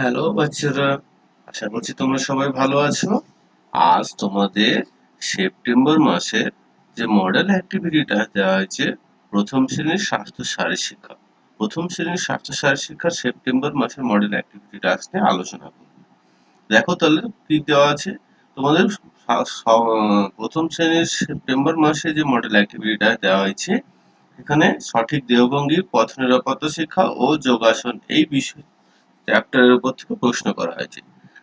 Hello বাচ্চারা। আশা করছি তোমরা সবাই ভালো আছো। আজ তোমাদের সেপ্টেম্বর মাসের যে মডেল অ্যাক্টিভিটিটা দেওয়া হয়েছে, প্রথম শ্রেণির স্বাস্থ্য শারীর শিক্ষা। প্রথম শ্রেণির স্বাস্থ্য শারীর শিক্ষার সেপ্টেম্বর মাসের মডেল অ্যাক্টিভিটিটা আজকে আলোচনা করব। দেখো তাহলে কি দেওয়া আছে? তোমাদের প্রথম শ্রেণির সেপ্টেম্বর মাসে যে মডেল অ্যাক্টিভিটিটা দেওয়া হয়েছে, এখানে সঠিক দেহভঙ্গি, পথ নিরাপত্তা শিক্ষা ও যোগাসন এই বিষয় চ্যাপ্টারের উপর থেকে প্রশ্ন করা হয়েছে।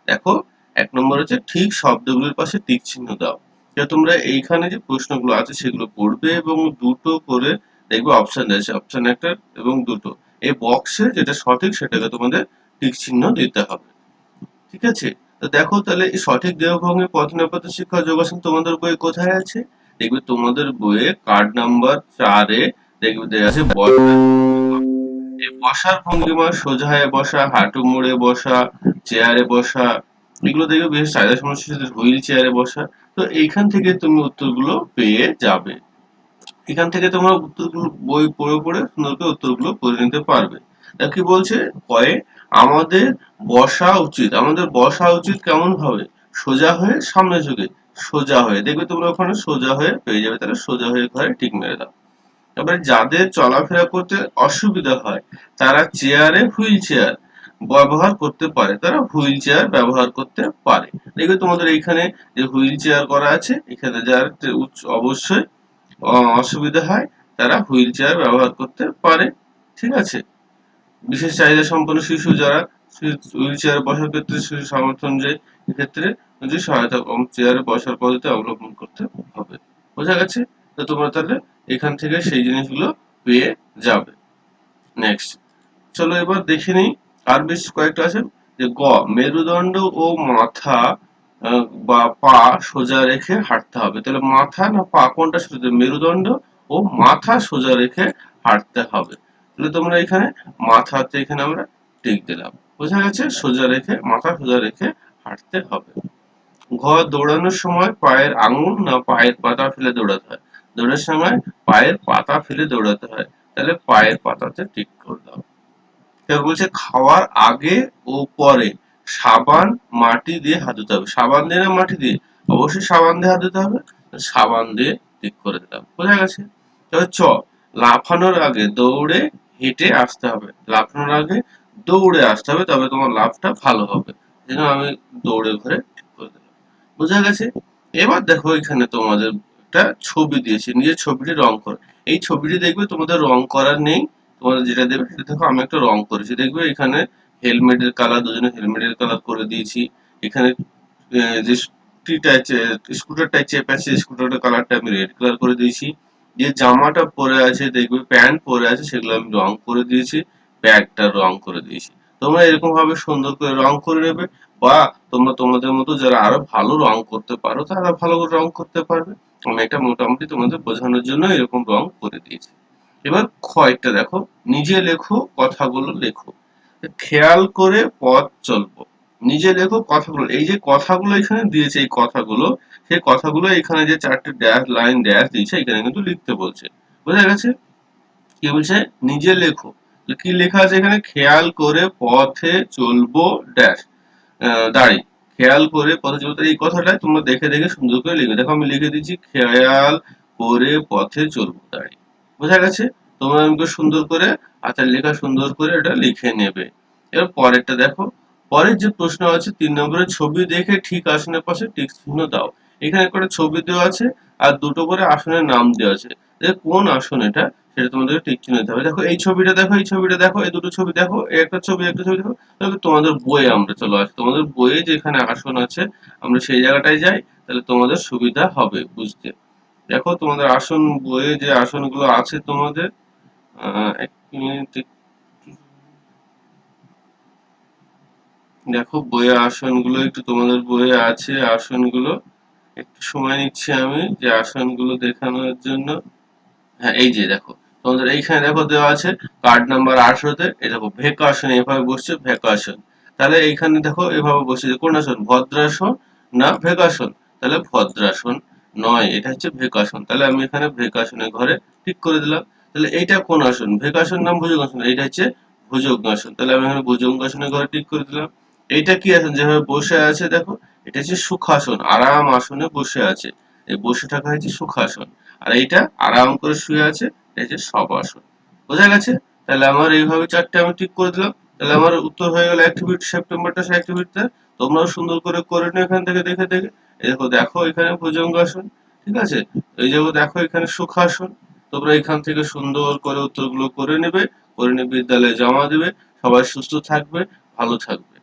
দেখো, এক নম্বর হচ্ছে, ঠিক শব্দগুলোর পাশে টিক চিহ্ন দাও। তোমরা এইখানে যে প্রশ্নগুলো আছে, সেগুলো পড়বে এবং দুটো করে দেখবে অপশন আছে অপশন একটা এবং দুটো। এই বক্সে যেটা সঠিক, সেটাকে তোমাদের টিক চিহ্ন দিতে হবে। ঠিক আছে? তো দেখো তাহলে, এই সঠিক দেহভঙ্গি পথ নিরাপত্তা শিক্ষা যোগাসন তোমাদের বইয়ে কোথায় আছে? দেখবে তোমাদের বইয়ে কার্ড নাম্বার চারে দেখবে দেওয়া আছে বসার ভঙ্গিমা সোজা হয়ে বসা, হাঁটু মুড়ে বসা, চেয়ারে বসা, এগুলো দেখবে বেশ চাহিদা সমস্যা হুইল চেয়ারে বসা। তো এইখান থেকে তুমি উত্তরগুলো পেয়ে যাবে। এখান থেকে তোমরা উত্তরগুলো বই পড়ে পড়ে সুন্দর করে উত্তরগুলো করে নিতে পারবে। কি বলছে? কয়ে আমাদের বসা উচিত। আমাদের বসা উচিত কেমন ভাবে সোজা হয়ে সামনে ঝুঁকে। সোজা হয়ে, দেখবে তোমরা ওখানে সোজা হয়ে পেয়ে যাবে। তাহলে সোজা হয়ে ঘরে টিক মেরে দাও। এবারে যাদের চলাফেরা করতে অসুবিধা হয়, তারা চেয়ারে হুইল চেয়ার ব্যবহার করতে পারে। তারা হুইল চেয়ার ব্যবহার করতে পারে। দেখবে তোমাদের এইখানে যে হুইল চেয়ার করা আছে, এখানে যার অবশ্যই অসুবিধা হয়, তারা হুইল চেয়ার ব্যবহার করতে পারে। ঠিক আছে? বিশেষ চাহিদা সম্পন্ন শিশু যারা হুইল চেয়ারে বসার ক্ষেত্রে শিশু সমর্থন যে ক্ষেত্রে যে সহায়তা চেয়ারে বসার পদ্ধতি অবলম্বন করতে হবে। বোঝা গেছে? তো তোমরা তাহলে এখান থেকে সেই জিনিসগুলো পেয়ে যাবে। নেক্সট চলো এবার দেখে নিই আর বেশ কয়েকটা আছে। যে গ, মেরুদণ্ড ও মাথা বা পা সোজা রেখে হাঁটতে হবে। তাহলে মাথা না পা? কোনটা সোজা? মেরুদণ্ড ও মাথা সোজা রেখে হাঁটতে হবে। তাহলে তোমরা এখানে মাথাতে এখানে আমরা টিক দিলাম। বোঝা গেছে? সোজা রেখে, মাথা সোজা রেখে হাঁটতে হবে। ঘ, দৌড়ানোর সময় পায়ের আঙুল না পায়ের পাতা ফেলে দৌড়াতে হয়? দৌড়ানোর সময় পায়ের পাতা ফেলে দৌড়াতে হয়। তাহলে পায়ের পাতাতে টিক করে দাও। কেউ বলছে, খাওয়ার আগে ও পরে সাবান, মাটি দিয়ে হাত ধুতে হবে। সাবান দিয়ে না মাটি দিয়ে? অবশ্যই সাবান দিয়ে হাত ধুতে হবে। সাবান দিয়ে ঠিক করে দিলাম বোঝা গেছে? তবে চ, লাফানোর আগে দৌড়ে হেঁটে আসতে হবে। লাফানোর আগে দৌড়ে আসতে হবে, তবে তোমার লাভটা ভালো হবে। যেন আমি দৌড়ে ঘরে ঠিক করে দিলাম। বোঝা গেছে? এবার দেখো এখানে তোমাদের একটা ছবি দিয়েছি, নিজের ছবিটি রং করো। এই ছবিটি দেখবে তোমাদের রং করার নেই, তোমাদের যেটা দেবে সেটা দেখো, আমি একটা রং করেছি। দেখবে এখানে হেলমেটের কালার দুজনে হেলমেটের কালার করে দিয়েছি। এখানে যে স্কুটারটা চেপে আছে স্কুটারটার কালারটা আমি রেড কালার করে দিয়েছি। যে জামাটা পরে আছে, দেখবে প্যান্ট পরে আছে, সেগুলো আমি রং করে দিয়েছি, ব্যাগটা রং করে দিয়েছি। তোমরা এরকম ভাবে সুন্দর করে রং করে নেবে। বা তোমরা তোমাদের মতো যারা আরও ভালো রং করতে পারো, তারা ভালো রং করতে পারবে। আমি এটা মোটামুটি তোমাদের বোঝানোর জন্য এরকম রং করে দিয়েছি। এবার ক্ষয়টা দেখো, নিজে লেখো, কথাগুলো লেখো। খেয়াল করে পথ চলবো। নিজে লেখো, কথাগুলো, এই যে কথাগুলো এখানে দিয়েছে, এই কথাগুলো, সেই কথাগুলো এখানে যে চারটে ড্যাশ লাইন ড্যাশ দিয়েছে, এখানে কিন্তু লিখতে বলছে। বোঝা গেছে? কি বলছে? নিজে লেখো। কি লেখা আছে এখানে? খেয়াল করে পথে চলবো ড্যাশ দাঁড়ি খেয়াল করে পথে চলতে এই কথাটা তোমরা দেখে দেখে সুন্দর করে লিখবে। দেখো, আমি লিখে দিচ্ছি, খেয়াল করে পথে চলবো। দাঁড়ি বোঝা গেছে? তোমরা আমাকে সুন্দর করে হাতের লেখা সুন্দর করে এটা লিখে নেবে। এবার পরেরটা দেখো। পরের যে প্রশ্ন আছে, তিন নম্বরের ছবি দেখে ঠিক আসনের পাশে টিক চিহ্ন দাও। এখানে একটা ছবি দেওয়া আছে আর দুটো করে আসনের নাম দেওয়া আছে। কোন আসন এটা? সেটা তোমাদের টিক চিহ্ন দিতে হবে। দেখো, এই ছবিটা দেখো, এই ছবিটা দেখো, এই দুটো ছবি দেখো একটা ছবি একটা ছবি দেখো তবে তোমাদের বইয়ে আমরা চলো আসি। তোমাদের বইয়ে যেখানে আসন আছে, আমরা সেই জায়গাটায় যাই, তাহলে তোমাদের সুবিধা হবে, বুঝতে। দেখো, তোমাদের আসন বইয়ে যে আসনগুলো আছে তোমাদের দেখো, বইয়ে আসনগুলো একটু তোমাদের বইয়ে আছে, আসনগুলো একটু সময় নিচ্ছি আমি, যে আসনগুলো দেখানোর জন্য। হ্যাঁ এই যে দেখো তোমাদের এইখানে দেখো দেওয়া আছে কার্ড নাম্বার আঠারোতে। এই দেখো ভেকাসন এভাবে বসছে ভেকাসন তাহলে এইখানে দেখো এভাবে বসছে কোন আসন ভদ্রাসন না ভেকাসন তাহলে ভদ্রাসন নয়, এটা হচ্ছে ভেকাসন তাহলে আমি এখানে ভেকাসনের ঘরে ঠিক করে দিলাম। তাহলে এইটা কোন আসন? ভেকাসন নাম ভুজঙ্গাসন, এইটা হচ্ছে ভুজঙ্গাসন। তাহলে আমি এখানে ভুজঙ্গাসনের ঘরে ঠিক করে দিলাম। এইটা কি আসন? যেভাবে বসে আছে, দেখো, এটা হচ্ছে সুখাসন, আরাম আসনে বসে আছে। এই বসে থাকা হচ্ছে সুখাসন। আর এইটা আরাম করে শুয়ে আছে এটা হচ্ছে সবাসন বোঝা গেছে? তাহলে আমার এইভাবে চারটে আমি ঠিক করে দিলাম। তাহলে আমার উত্তর হয়ে গেল অ্যাক্টিভিটি সেপ্টেম্বরটা সে অ্যাক্টিভিটিতে তোমরাও সুন্দর করে করে নিও এখান থেকে, দেখে দেখে। এই দেখো দেখো এখানে ভুজঙ্গাসন ঠিক আছে? এই যে দেখো এখানে সুখাসন তোমরা এখান থেকে সুন্দর করে উত্তরগুলো করে নেবে। করে নিয়ে বিদ্যালয়ে জমা দেবে। সবাই সুস্থ থাকবে, ভালো থাকবে।